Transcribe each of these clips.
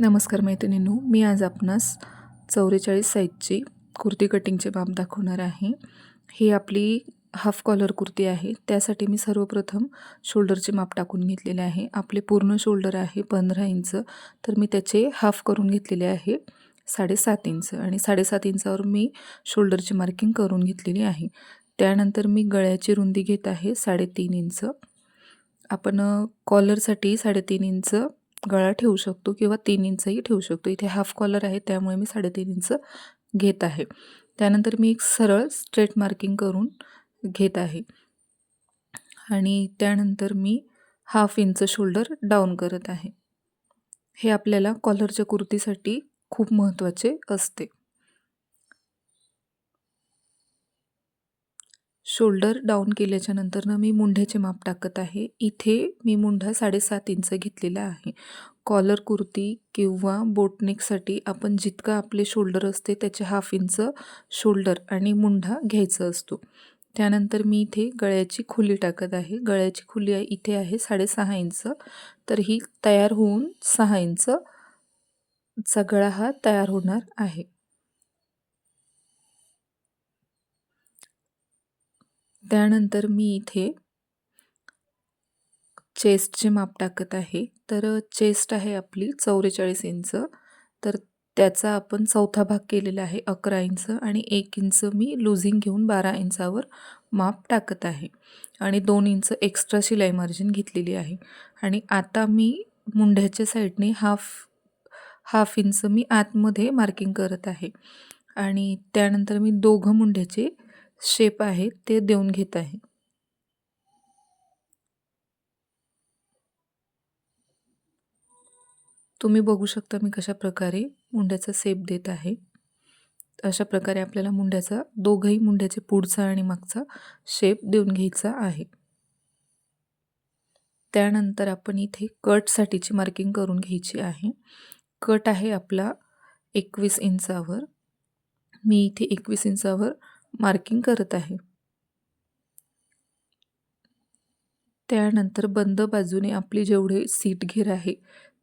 नमस्कार मैत्रिणींनो मी आज आपणास चौवेचाळीस साईजची कुर्ती कटिंगचे माप दाखवणार आहे. ही आपली हाफ कॉलर कुर्ती आहे. त्यासाठी मी सर्वप्रथम शोल्डरचे माप टाकून घेतलेले आहे. आपले पूर्ण शोल्डर आहे पंधरा इंच तर मी त्याचे हाफ करून घेतलेले आहे साडेसात इंच आणि साडेसात इंचावर मी शोल्डरची मार्किंग करून घेतलेली आहे. त्यानंतर मी गळ्याची रुंदी घेत आहे साडेतीन इंच. आपण कॉलरसाठी साडेतीन इंच गळा ठेवू शकतो किंवा तीन इंचही ठेवू शकतो. इथे हाफ कॉलर आहे त्यामुळे मी साडेतीन इंच घेत आहे. त्यानंतर मी एक सरळ स्ट्रेट मार्किंग करून घेत आहे. आणि त्यानंतर मी हाफ इंच शोल्डर डाऊन करत आहे. हे आपल्याला कॉलरच्या कुर्तीसाठी खूप महत्त्वाचे असते. शोल्डर डाऊन केल्याच्या नंतरनं मी मुंढ्याचे माप टाकत आहे. इथे मी मुंढा साडेसात इंच घेतलेला आहे. कॉलर कुर्ती किंवा बोटनेकसाठी आपण जितकं आपले शोल्डर असते त्याचे हाफ इंच शोल्डर आणि मुंढा घ्यायचा असतो. त्यानंतर मी इथे गळ्याची खुली टाकत आहे. गळ्याची खुली आहे इथे आहे साडेसहा इंच. तर ही तयार होऊन सहा इंच चा गळा हा तयार होणार आहे. त्यानंतर मी इथे चेस्टचे माप टाकत आहे. तर चेस्ट आहे आपली चौवेचाळीस इंच. तर त्याचा आपण चौथा भाग केलेला आहे अकरा इंच आणि एक इंच. मी लुझिंग घेऊन बारा इंचावर माप टाकत आहे. आणि दोन इंच एक्स्ट्रा शिलाई मार्जिन घेतलेली आहे. आणि आता मी मुंढ्याच्या साईडने हाफ हाफ इंच मी आतमध्ये मार्किंग करत आहे. आणि त्यानंतर मी दोघं मुंढ्याचे शेप आहे ते देऊन घेत आहे. तुम्ही बघू शकता मी कशा प्रकारे मुंड्याचा सेप देत आहे. अशा प्रकारे आपल्याला मुंड्याचा दोघंही मुंड्याचे पुढचा आणि मागचा शेप देऊन घ्यायचा आहे. त्यानंतर आपण इथे कटसाठीची मार्किंग करून घ्यायची आहे. कट आहे आपला एकवीस इंचावर. मी इथे एकवीस इंचावर मार्किंग करत आहे. त्यानंतर बंद बाजूने आपली जेवढे सीट घेर आहे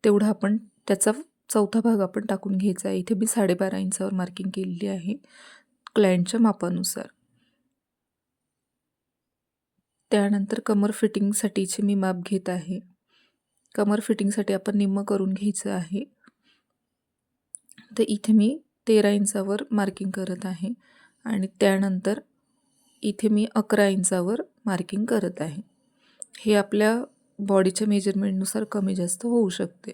तेवढा आपण त्याचा चौथा भाग आपण टाकून घ्यायचा आहे. इथे मी साडेबारा इंचावर मार्किंग केलेली आहे क्लायंटच्या मापानुसार. त्यानंतर कमर फिटिंगसाठीचे मी माप घेत आहे. कमर फिटिंगसाठी आपण निम्म करून घ्यायचं आहे. तर इथे मी तेरा इंचावर मार्किंग करत आहे. आणि त्यानंतर इथे मी अकरा इंचावर मार्किंग करत आहे. हे आपल्या बॉडीच्या मेजरमेंटनुसार कमी जास्त होऊ शकते.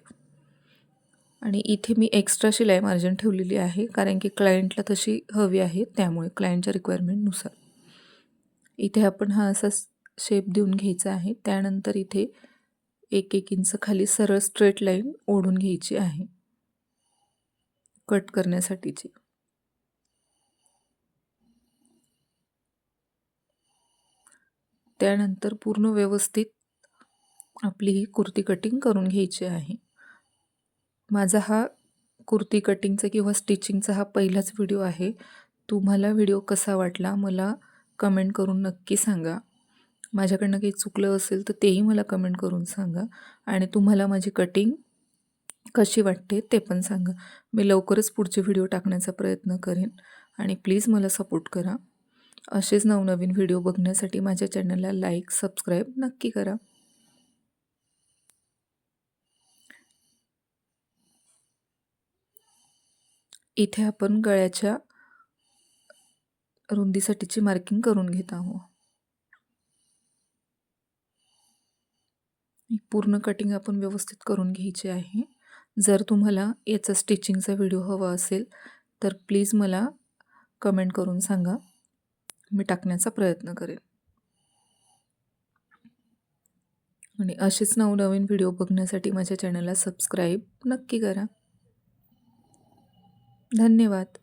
आणि इथे मी एक्स्ट्रा शिलाई मार्जिन ठेवलेली आहे कारण की क्लायंटला तशी हवी आहे त्यामुळे क्लायंटच्या रिक्वायरमेंटनुसार इथे आपण हा असा शेप देऊन घ्यायचा आहे त्यानंतर इथे एक एक इंच खाली सरळ स्ट्रेट लाईन ओढून घ्यायची आहे. कट करण्यासाठीची. त्यानंतर पूर्ण व्यवस्थित आपली ही कुर्ती कटिंग करून घ्यायची आहे. माझा हा कुर्ती कटिंगचा किंवा स्टिचिंगचा हा पहिलाच व्हिडिओ आहे. तुम्हाला व्हिडिओ कसा वाटला मला कमेंट करून नक्की सांगा. माझ्याकडनं काही चुकलं असेल तर तेही मला कमेंट करून सांगा. आणि तुम्हाला माझी कटिंग कशी वाटते ते पण सांगा. मी लवकरच पुढचे व्हिडिओ टाकण्याचा प्रयत्न करेन. आणि प्लीज मला सपोर्ट करा. असेच नवनवीन व्हिडिओ बघण्यासाठी माझ्या चॅनलला लाईक सबस्क्राईब नक्की करा. इथे आपण गळ्याच्या रुंदीसाठीची मार्किंग करून घेत आहोत. पूर्ण कटिंग आपण व्यवस्थित करून घ्यायची आहे. जर तुम्हाला याचा स्टिचिंगचा व्हिडिओ हवा असेल तर प्लीज मला कमेंट करून सांगा. मी टाकण्याचा प्रयत्न करेन. आणि असेच नवनवीन व्हिडिओ बघण्यासाठी माझ्या चॅनलला सबस्क्राईब नक्की करा. धन्यवाद.